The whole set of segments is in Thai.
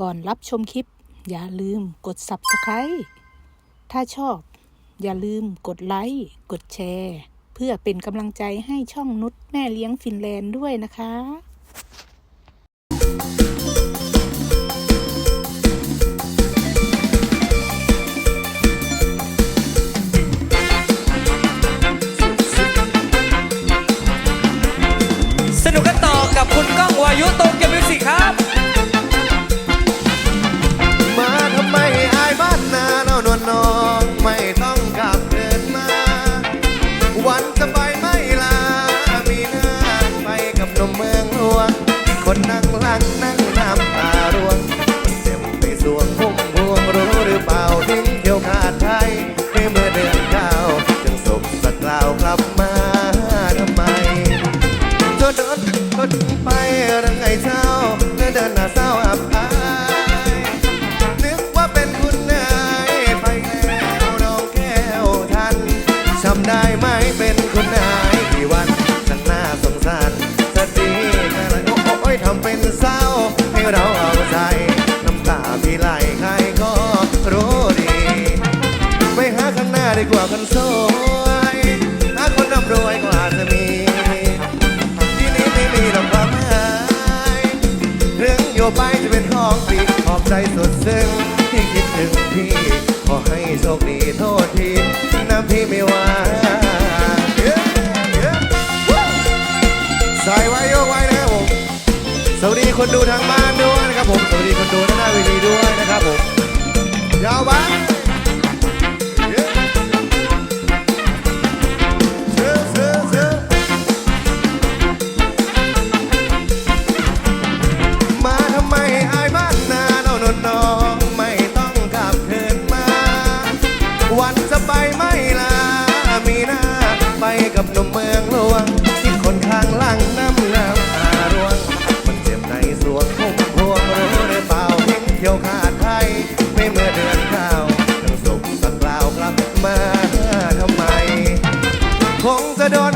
ก่อนรับชมคลิป อย่าลืมกด Subscribe ถ้าชอบ อย่าลืมกดไลค์กดแชร์ เพื่อเป็นกำลังใจให้ช่องนุชแม่เลี้ยงฟินแลนด์ด้วยนะคะ วั ใจสุดซึ้งที่คิดถึงพี่ ขอให้โชคดีโทษทีน้ำพี่ไม่ว่าใส่ไว้โยกไว้นะครับผม สวัสดีคนดูทางบ้านด้วยนะครับผม สวัสดีคนดูหน้าเวทีด้วยนะครับผม ยาวไป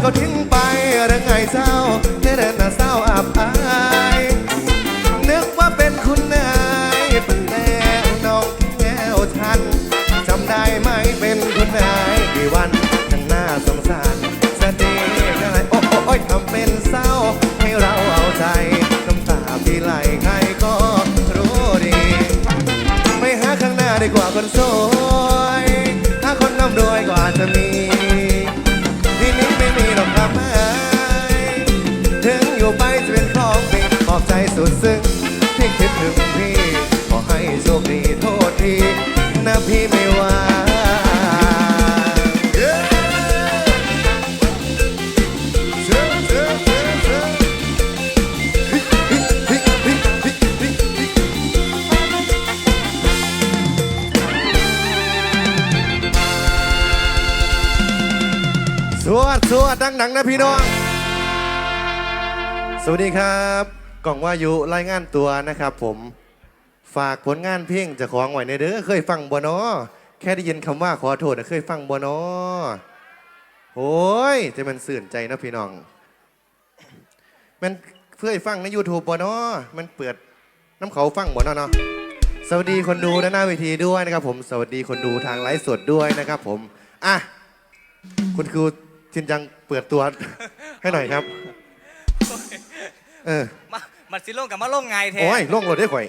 เขาทิ้งไปหรือไงเจ้าเดินหน้าเศร้าอับอายนึกว่าเป็นคุณนายเป็นแล้วน้องแก้วฉันจำได้ไหมเป็นคุณนายกี่วันทั้งหน้าสงสารสติได้โอ้โอ้โอ้ยทำเป็นเศร้าให้เราเอาใจน้ำตาพี่ไหลใครก็รู้ดีไม่หาข้างหน้าดีกว่าคนสวยหาคนร่ำรวยกว่า สุดซึ้งที่คิดถึงพี่ขอให้โชคดีโทษทีนะพี่ไม่ว่างชื่อเชื่อเชื่อเชื่อสวัสดสวัสดดังๆนะพี่น้อง สวัสดีครับ กล่องว่ายุรายงานตัวนะครับผมฝากผลงานเพลงเจะของไว้ในเด้อเคยฟังบ่นอแค่ได้ยินคำว่าขอโทษน่ะเคยฟังบ่นอโอ้ยจะมันสื่นใจนะพี่น้องมันเคยฟังใน YouTube บ่นอมันเปิดน้ำเขาฟังบ่นอเนาะสวัสดีคนดูด้านหน้าเวทีด้วยนะครับ ผมสวัสดีคนดูทางไลฟ์สดด้วยนะครับ ผมอะคุณครูชินจังเปิดตัวให้หน่อยครับ เออมา มันสิลงกับมาลงไงแท้โอ้ยล่งรถได้ข่อย